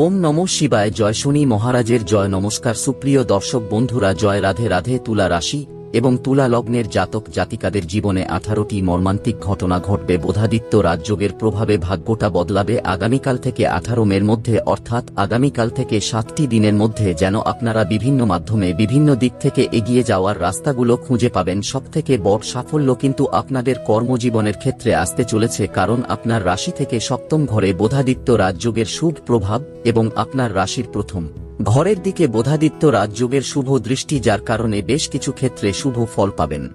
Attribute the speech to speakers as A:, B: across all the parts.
A: ওম নম শিবায়, জয় শনি মহারাজের জয় নমস্কার সুপ্রিয় দর্শক বন্ধুরা, জয় রাধে রাধে তুলা রাশি। এবং তুলা লগ্নের জাতক জাতিকাদের জীবনে আঠারোটি মর্মান্তিক ঘটনা ঘটবে বোধাদিত্য রাজযোগের প্রভাবে ভাগ্যটা বদলাবে আগামীকাল থেকে আঠারো মের মধ্যে, অর্থাৎ আগামীকাল থেকে সাতটি দিনের মধ্যে যেন আপনারা বিভিন্ন মাধ্যমে বিভিন্ন দিক থেকে এগিয়ে যাওয়ার রাস্তাগুলো খুঁজে পাবেন। সবথেকে বড় সাফল্য কিন্তু আপনাদের কর্মজীবনের ক্ষেত্রে আসতে চলেছে কারণ আপনার রাশি থেকে সপ্তম ঘরে বোধাদিত্য রাজযোগের শুভ প্রভাব এবং আপনার রাশির প্রথম। ঘরের দিকে বোধাদিত্য রাজযোগের শুভ দৃষ্টি যার কারণে বেশ কিছু ক্ষেত্রে শুভ ফল পাবেন।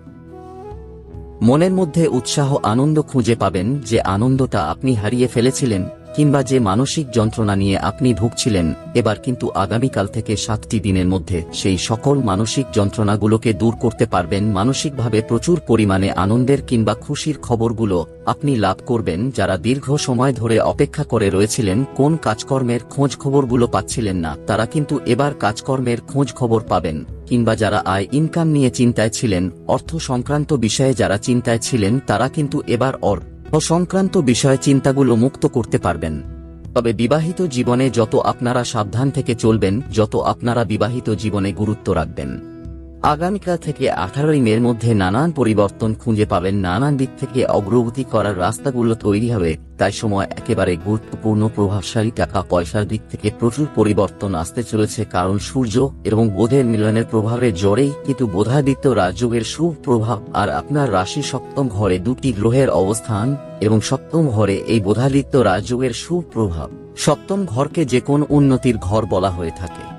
A: মনের মধ্যে উৎসাহ, আনন্দ খুঁজে পাবেন যে আনন্দটা আপনি হারিয়ে ফেলেছিলেন কিংবা যে মানসিক যন্ত্রণা নিয়ে আপনি ভুগছিলেন, এবার কিন্তু আগামীকাল থেকে সাতটি দিনের মধ্যে সেই সকল মানসিক যন্ত্রণাগুলোকে দূর করতে পারবেন। মানসিকভাবে প্রচুর পরিমাণে আনন্দের কিংবা খুশির খবরগুলো আপনি লাভ করবেন। যারা দীর্ঘ সময় ধরে অপেক্ষা করে রয়েছিলেন, কোন কাজকর্মের খোঁজ খবরগুলো পাচ্ছিলেন না, তারা কিন্তু এবার কাজকর্মের খোঁজ খবর পাবেন। কিংবা যারা আয় ইনকাম নিয়ে চিন্তায় ছিলেন, অর্থ সংক্রান্ত বিষয়ে যারা চিন্তায় ছিলেন, তারা কিন্তু এবার অর সংক্রান্ত বিষয়ে চিন্তাগুলো মুক্ত করতে পারবেন। তবে বিবাহিত জীবনে যত আপনারা সাবধান থেকে চলবেন, যত আপনারা বিবাহিত জীবনে গুরুত্ব রাখবেন। আগামীকাল থেকে আঠারোই মের মধ্যে নানান পরিবর্তন খুঁজে পাবেন, নানান দিক থেকে অগ্রগতি করার রাস্তাগুলো তৈরি হবে। তাই সময় একেবারে গুরুত্বপূর্ণ, প্রভাবশালী টাকা পয়সার দিক থেকে প্রচুর পরিবর্তন আসতে চলেছে। কারণ সূর্য এবং বোধের মিলনের প্রভাবে জোরেই কিন্তু বোধাদিত্য রাজযোগের সুপ্রভাব আর আপনার রাশি সপ্তম ঘরে দুটি গ্রহের অবস্থান এবং সপ্তম ঘরে এই বোধাদিত্য রাজযোগের সুপ্রভাব। সপ্তম ঘরকে যে কোন উন্নতির ঘর বলা হয়ে থাকে।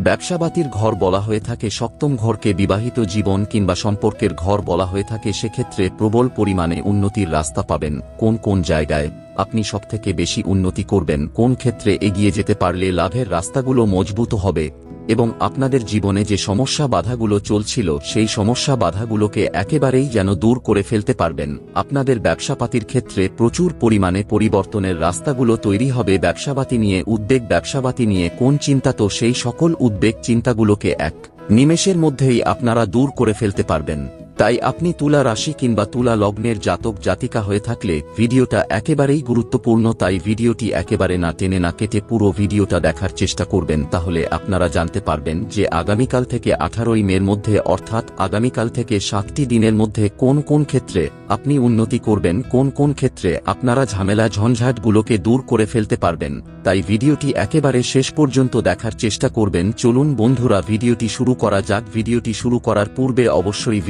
A: ব্যবসাবাতির ঘর বলা হয়ে থাকে, সপ্তম ঘরকে বিবাহিত জীবন কিংবা সম্পর্কের ঘর বলা হয়ে থাকে, সেক্ষেত্রে প্রবল পরিমাণে উন্নতির রাস্তা পাবেন। কোন কোন জায়গায় আপনি সবথেকে বেশি উন্নতি করবেন? কোন ক্ষেত্রে এগিয়ে যেতে পারলে লাভের রাস্তাগুলো মজবুত হবে? এবং আপনাদের জীবনে যে সমস্যা বাধাগুলো চলছিল, সেই সমস্যা বাধাগুলোকে একেবারেই যেন দূর করে ফেলতে পারবেন। আপনাদের ব্যবসাপাতির ক্ষেত্রে প্রচুর পরিমাণে পরিবর্তনের রাস্তাগুলো তৈরি হবে। ব্যবসাবাতি নিয়ে উদ্বেগ ব্যবসাবাতি নিয়ে কোন চিন্তা? তো সেই সকল উদ্বেগ চিন্তাগুলোকে এক নিমেষের মধ্যেই আপনারা দূর করে ফেলতে পারবেন। তাই আপনি তুলা রাশি কিংবা তুলা লগ্নের জাতক জাতিকা হয়ে থাকলে ভিডিওটা একেবারেই গুরুত্বপূর্ণ, তাই ভিডিওটি একেবারে না টেনে না কেটে পুরো ভিডিওটা দেখার চেষ্টা করবেন। তাহলে আপনারা জানতে পারবেন যে আগামীকাল থেকে আঠারোই মের মধ্যে অর্থাৎ আগামীকাল থেকে সাতটি দিনের মধ্যে কোন কোন ক্ষেত্রে আপনি উন্নতি করবেন, কোন কোন ক্ষেত্রে আপনারা ঝামেলা ঝঞ্ঝাটগুলোকে দূর করে ফেলতে পারবেন। তাই ভিডিওটি একেবারে শেষ পর্যন্ত দেখার চেষ্টা করবেন। চলুন বন্ধুরা, ভিডিওটি শুরু করা যাক। ভিডিওটি শুরু করার পূর্বে অবশ্যই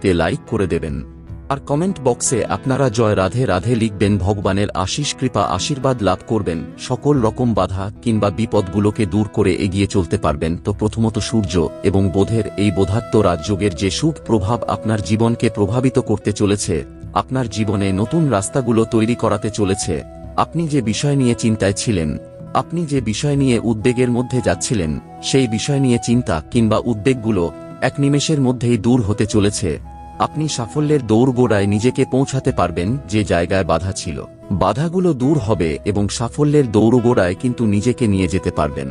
A: ভিডিওটিতে লাইক করে দেবেন। আর কমেন্ট বক্সে আপনারা জয় রাধে রাধে লিখবেন, ভগবানের আশিস কৃপা আশীর্বাদ লাভ করবেন, সকল রকম বাধা কিংবা বিপদগুলোকে দূর করে এগিয়ে চলতে পারবেন। তো প্রথমত সূর্য এবং বোধের এই বোধাত্ম রাজযোগের যে সুখ প্রভাব আপনার জীবনকে প্রভাবিত করতে চলেছে, আপনার জীবনে নতুন রাস্তাগুলো তৈরি করাতে চলেছে। আপনি যে বিষয় নিয়ে চিন্তায় ছিলেন, আপনি যে বিষয় নিয়ে উদ্বেগের মধ্যে যাচ্ছিলেন, সেই বিষয় নিয়ে চিন্তা কিংবা উদ্বেগগুলো এক নিমেষের মধ্যেই দূর হতে চলেছে। আপনি সাফল্যের দৌড়গোড়ায় নিজেকে পৌঁছাতে পারবেন যে জায়গায় বাধা ছিল। বাধাগুলো দূর হবে এবং সাফল্যের দৌড়গোড়ায় কিন্তু নিজেকে নিয়ে যেতে পারবেন।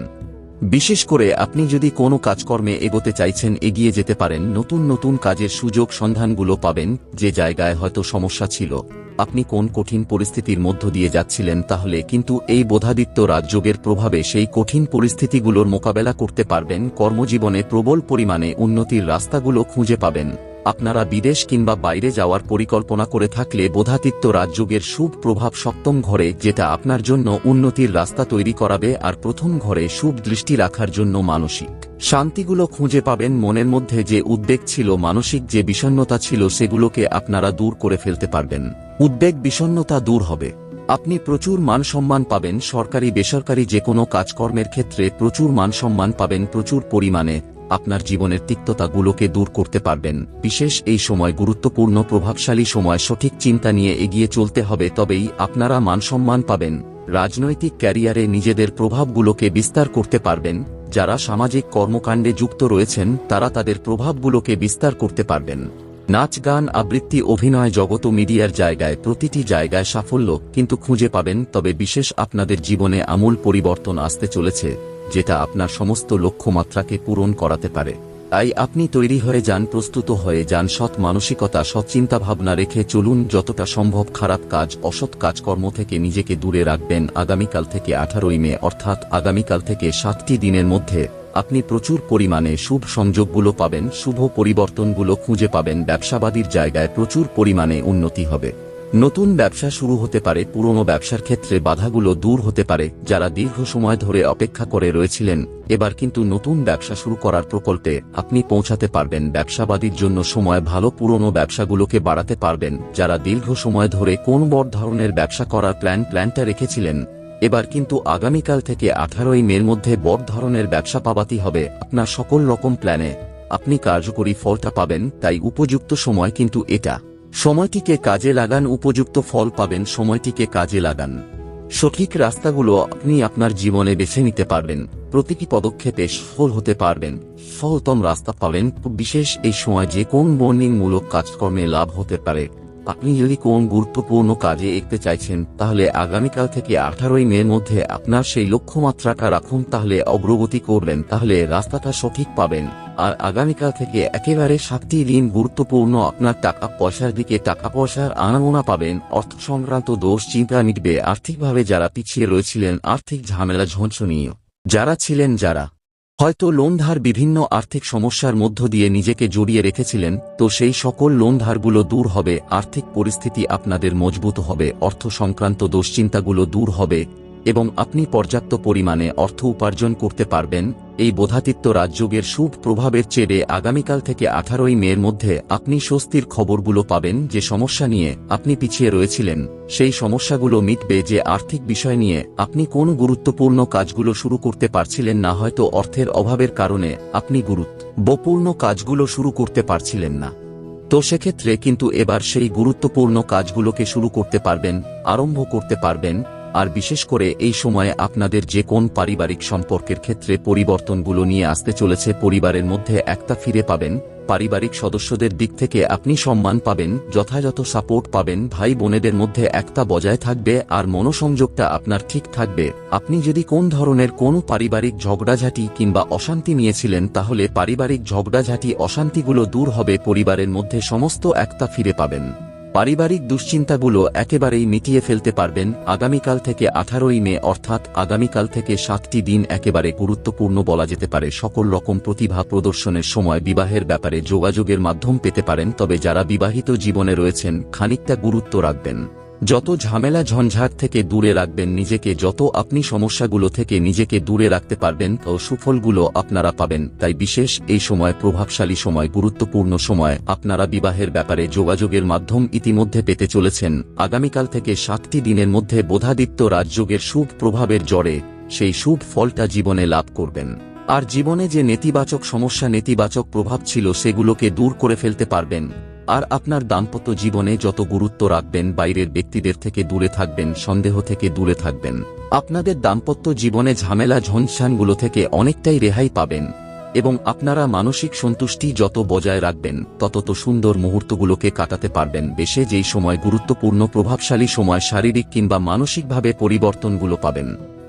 A: বিশেষ করে আপনি যদি কোনো কাজকর্মে এগোতে চাইছেন, এগিয়ে যেতে পারেন। নতুন নতুন কাজের সুযোগ সন্ধানগুলো পাবেন যে জায়গায় হয়তো সমস্যা ছিল। আপনি কোন কঠিন পরিস্থিতির মধ্য দিয়ে যাচ্ছিলেন তাহলে কিন্তু এই বোধাদিত্য রাজযোগের প্রভাবে সেই কঠিন পরিস্থিতিগুলোর মোকাবেলা করতে পারবেন, কর্মজীবনে প্রবল পরিমাণে উন্নতির রাস্তাগুলো খুঁজে পাবেন। আপনারা বিদেশ কিংবা বাইরে যাওয়ার পরিকল্পনা করে থাকলে বোধাতিত্য রাজযোগের শুভ প্রভাব সপ্তম ঘরে, যেটা আপনার জন্য উন্নতির রাস্তা তৈরি করাবে আর প্রথম ঘরে শুভ দৃষ্টি রাখার জন্য মানসিক শান্তিগুলো খুঁজে পাবেন মনের মধ্যে যে উদ্বেগ ছিল, মানসিক যে বিষণ্নতা ছিল, সেগুলোকে আপনারা দূর করে ফেলতে পারবেন। উদ্বেগ বিষণ্নতা দূর হবে। আপনি প্রচুর মান সম্মান পাবেন, সরকারি, বেসরকারি যে কোনো কাজকর্মের ক্ষেত্রে প্রচুর মান সম্মান পাবেন, প্রচুর পরিমাণে। আপনার জীবনের তিক্ততাগুলোকে দূর করতে পারবেন। বিশেষ এই সময় গুরুত্বপূর্ণ, প্রভাবশালী সময় সঠিক চিন্তা নিয়ে এগিয়ে চলতে হবে, তবেই আপনারা মানসম্মান পাবেন। রাজনৈতিক ক্যারিয়ারে নিজেদের প্রভাবগুলোকে বিস্তার করতে পারবেন। যারা সামাজিক কর্মকাণ্ডে যুক্ত রয়েছেন, তারা তাদের প্রভাবগুলোকে বিস্তার করতে পারবেন। নাচ, গান, আবৃত্তি, অভিনয় জগত মিডিয়ার জায়গায় প্রতিটি জায়গায় সাফল্য কিন্তু খুঁজে পাবেন, তবে বিশেষ আপনাদের জীবনে আমূল পরিবর্তন আসতে চলেছে। যেটা আপনার সমস্ত লক্ষ্যমাত্রাকে পূরণ করাতে পারে। তাই আপনি তৈরি হয়ে যান, প্রস্তুত হয়ে যান, সৎ মানসিকতা, সৎ চিন্তা ভাবনা রেখে চলুন, যতটা সম্ভব খারাপ কাজ, অসৎ কাজকর্ম থেকে নিজেকে দূরে রাখবেন। আগামীকাল থেকে আঠারোই মে, অর্থাৎ আগামীকাল থেকে সাতটি দিনের মধ্যে আপনি প্রচুর পরিমাণে শুভ সংযোগগুলো পাবেন, শুভ পরিবর্তনগুলো খুঁজে পাবেন, ব্যবসাবাদীর জায়গায় প্রচুর পরিমাণে উন্নতি হবে। নতুন ব্যবসা শুরু হতে পারে, পুরনো ব্যবসার ক্ষেত্রে বাধাগুলো দূর হতে পারে, যারা দীর্ঘ সময় ধরে অপেক্ষা করে রয়েছিলেন। এবার কিন্তু নতুন ব্যবসা শুরু করার প্রকল্পে আপনি পৌঁছাতে পারবেন, ব্যবসাবাদীর জন্য সময় ভালো পুরনো ব্যবসাগুলোকে বাড়াতে পারবেন, যারা দীর্ঘ সময় ধরে কোন বড় ধরনের ব্যবসা করার প্ল্যান প্ল্যানটা রেখেছিলেন। এবার কিন্তু আগামীকাল থেকে আঠারোই মের মধ্যে বড় ধরনের ব্যবসা পাবাতি হবে আপনার সকল রকম প্ল্যানে। আপনি কার্যকরী ফলটা পাবেন, তাই উপযুক্ত সময় কিন্তু এটা। সময়টিকে কাজে লাগান উপযুক্ত ফল পাবেন, সময়টিকে কাজে লাগান। সঠিক রাস্তাগুলো আপনি আপনার জীবনে বেছে নিতে পারবেন, প্রতিটি পদক্ষেপে সফল হতে পারবেন সহতম রাস্তা পাবেন। বিশেষ এই সময় যে কোন বর্ণিংমূলক কাজকর্মে লাভ হতে পারে। আপনি যদি কোন গুরুত্বপূর্ণ কাজে এগতে চাইছেন, তাহলে আগামীকাল থেকে আঠারোই মের মধ্যে আপনার সেই লক্ষ্যমাত্রাটা রাখুন, তাহলে অগ্রগতি করবেন, তাহলে রাস্তাটা সঠিক পাবেন। আর আগামীকাল থেকে একেবারে সাতটি দিন গুরুত্বপূর্ণ আপনার টাকা পয়সার দিকে টাকা পয়সার আনাগোনা পাবেন। অর্থ সংক্রান্ত দোষ, চিন্তা মিটবে। আর্থিকভাবে যারা পিছিয়ে রয়েছিলেন, আর্থিক ঝামেলা ঝঞ্ঝনীয় যারা ছিলেন, যারা হয়তো লোনধার বিভিন্ন আর্থিক সমস্যার মধ্য দিয়ে নিজেকে জড়িয়ে রেখেছিলেন, তো সেই সকল লোনধারগুলো দূর হবে। আর্থিক পরিস্থিতি আপনাদের মজবুত হবে। অর্থ সংক্রান্ত দুশ্চিন্তাগুলো দূর হবে এবং আপনি পর্যাপ্ত পরিমাণে অর্থ উপার্জন করতে পারবেন। এই বোধাতিত্ব রাজযোগের শুভ প্রভাবের চেড়ে আগামীকাল থেকে আঠারোই মের মধ্যে আপনি স্বস্তির খবরগুলো পাবেন যে সমস্যা নিয়ে আপনি পিছিয়ে রয়েছিলেন। সেই সমস্যাগুলো মিটবে যে আর্থিক বিষয় নিয়ে আপনি কোন গুরুত্বপূর্ণ কাজগুলো শুরু করতে পারছিলেন না, হয়তো অর্থের অভাবের কারণে আপনি গুরুত্বপূর্ণ কাজগুলো শুরু করতে পারছিলেন না। তো সেক্ষেত্রে কিন্তু এবার সেই গুরুত্বপূর্ণ কাজগুলোকে শুরু করতে পারবেন, আরম্ভ করতে পারবেন আর বিশেষ করে এই সময়ে আপনাদের যে কোন পারিবারিক সম্পর্কের ক্ষেত্রে পরিবর্তনগুলো নিয়ে আসতে চলেছে পরিবারের মধ্যে একটা ফিরে পাবেন, পারিবারিক সদস্যদের দিক থেকে আপনি সম্মান পাবেন, যথাযথ সাপোর্ট পাবেন, ভাই বোনেদের মধ্যে একটা বজায় থাকবে আর মনোসংযোগটা আপনার ঠিক থাকবে। আপনি যদি কোন ধরনের কোন পারিবারিক ঝগড়াঝাটি কিংবা অশান্তি নিয়েছিলেন তাহলে পারিবারিক ঝগড়াঝাটি অশান্তিগুলো দূর হবে পরিবারের মধ্যে সমস্ত একটা ফিরে পাবেন। পারিবারিক দুশ্চিন্তাগুলো একেবারেই মিটিয়ে ফেলতে পারবেন আগামীকাল থেকে আঠারোই মে অর্থাৎ আগামীকাল থেকে সাতটি দিন একেবারে গুরুত্বপূর্ণ বলা যেতে পারে। সকল রকম প্রতিভা প্রদর্শনের সময় বিবাহের ব্যাপারে যোগাযোগের মাধ্যম পেতে পারেন, তবে যারা বিবাহিত জীবনে রয়েছেন, খানিকটা গুরুত্ব রাখবেন। যত ঝামেলা ঝঞ্ঝাট থেকে দূরে রাখবেন নিজেকে, যত আপনি সমস্যাগুলো থেকে নিজেকে দূরে রাখতে পারবেন তো সুফলগুলো আপনারা পাবেন। তাই বিশেষ এই সময়, প্রভাবশালী সময়, গুরুত্বপূর্ণ সময় আপনারা বিবাহের ব্যাপারে যোগাযোগের মাধ্যম ইতিমধ্যে পেতে চলেছেন। আগামীকাল থেকে সাতটি দিনের মধ্যে বোধাদিত্য রাজযোগের শুভ প্রভাবের জড়ে সেই শুভ ফলটা জীবনে লাভ করবেন। আর জীবনে যে নেতিবাচক সমস্যা, নেতিবাচক প্রভাব ছিল, সেগুলোকে দূর করে ফেলতে পারবেন। আর আপনার দাম্পত্য জীবনে যত গুরুত্ব রাখবেন বাইরের ব্যক্তিদের থেকে দূরে থাকবেন, সন্দেহ থেকে দূরে থাকবেন। আপনাদের দাম্পত্য জীবনে ঝামেলা, ঝনঝানগুলো থেকে অনেকটাই রেহাই পাবেন এবং আপনারা মানসিক সন্তুষ্টি যত বজায় রাখবেন, তত তো সুন্দর মুহূর্তগুলোকে কাটাতে পারবেন। বেশে যেই সময় গুরুত্বপূর্ণ, প্রভাবশালী সময় শারীরিক কিংবা মানসিকভাবে পরিবর্তনগুলো পাবেন।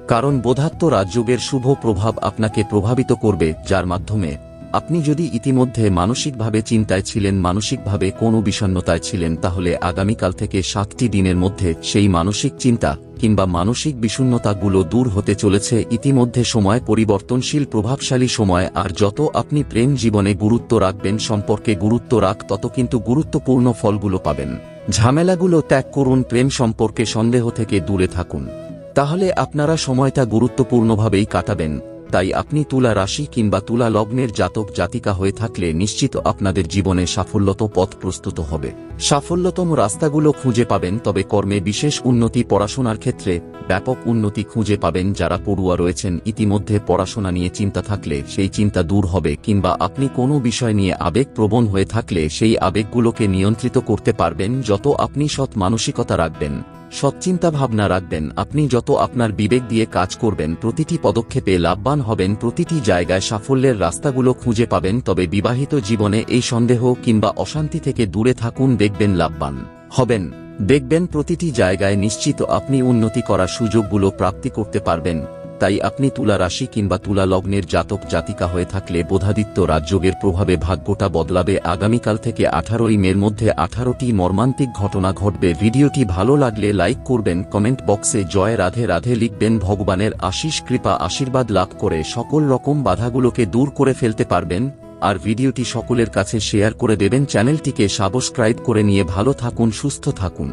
A: কারণ বোধাত্ম রাজযোগের শুভ প্রভাব আপনাকে প্রভাবিত করবে, যার মাধ্যমে আপনি যদি ইতিমধ্যে মানসিকভাবে চিন্তায় ছিলেন, মানসিকভাবে কোনো বিষণ্নতায় ছিলেন, তাহলে আগামীকাল থেকে সাতটি দিনের মধ্যে সেই মানসিক চিন্তা কিংবা মানসিক বিষণ্নতাগুলো দূর হতে চলেছে। ইতিমধ্যে সময় পরিবর্তনশীল, প্রভাবশালী সময়, আর যত আপনি প্রেম জীবনে গুরুত্ব রাখবেন, সম্পর্কে গুরুত্ব রাখ, তত কিন্তু গুরুত্বপূর্ণ ফলগুলো পাবেন। ঝামেলাগুলো ত্যাগ করুন, প্রেম সম্পর্কে সন্দেহ থেকে দূরে থাকুন। তাহলে আপনারা সময়টা গুরুত্বপূর্ণভাবেই কাটাবেন। তাই আপনি তুলা রাশি কিংবা তুলা লগ্নের জাতক জাতিকা হয়ে থাকলে নিশ্চিত আপনাদের জীবনে সাফল্যত পথ প্রস্তুত হবে। সাফল্যতম রাস্তাগুলো খুঁজে পাবেন, তবে কর্মে বিশেষ উন্নতি পড়াশোনার ক্ষেত্রে ব্যাপক উন্নতি খুঁজে পাবেন যারা পড়ুয়া রয়েছেন। ইতিমধ্যে পড়াশোনা নিয়ে চিন্তা থাকলে সেই চিন্তা দূর হবে, কিংবা আপনি কোনো বিষয় নিয়ে আবেগ প্রবণ হয়ে থাকলে সেই আবেগগুলোকে নিয়ন্ত্রিত করতে পারবেন, যত আপনি সৎ মানসিকতা রাখবেন। সৎচিন্তা ভাবনা রাখবেন, আপনি যত আপনার বিবেক দিয়ে কাজ করবেন, প্রতিটি পদক্ষেপে লাভবান হবেন, প্রতিটি জায়গায় সাফল্যের রাস্তাগুলো খুঁজে পাবেন, তবে বিবাহিত জীবনে এই সন্দেহ কিংবা অশান্তি থেকে দূরে থাকুন, দেখবেন লাভবান হবেন। দেখবেন প্রতিটি জায়গায় নিশ্চিত আপনি উন্নতি করার সুযোগগুলো প্রাপ্তি করতে পারবেন। তাই আপনি তুলা রাশি কিংবা তুলা লগ্নের জাতক জাতিকা হয়ে থাকলে বোধাদিত্য রাজযোগের প্রভাবে ভাগ্যটা বদলাবে। আগামীকাল থেকে আঠারোই মের মধ্যে আঠারোটি মর্মান্তিক ঘটনা ঘটবে। ভিডিওটি ভালো লাগলে লাইক করবেন, কমেন্ট বক্সে জয় রাধে রাধে লিখবেন। ভগবানের আশিস কৃপা, আশীর্বাদ লাভ করে সকল রকম বাধাগুলোকে দূর করে ফেলতে পারবেন। আর ভিডিওটি সকলের কাছে শেয়ার করে দেবেন। চ্যানেলটিকে সাবস্ক্রাইব করে নিয়ে ভালো থাকুন, সুস্থ থাকুন।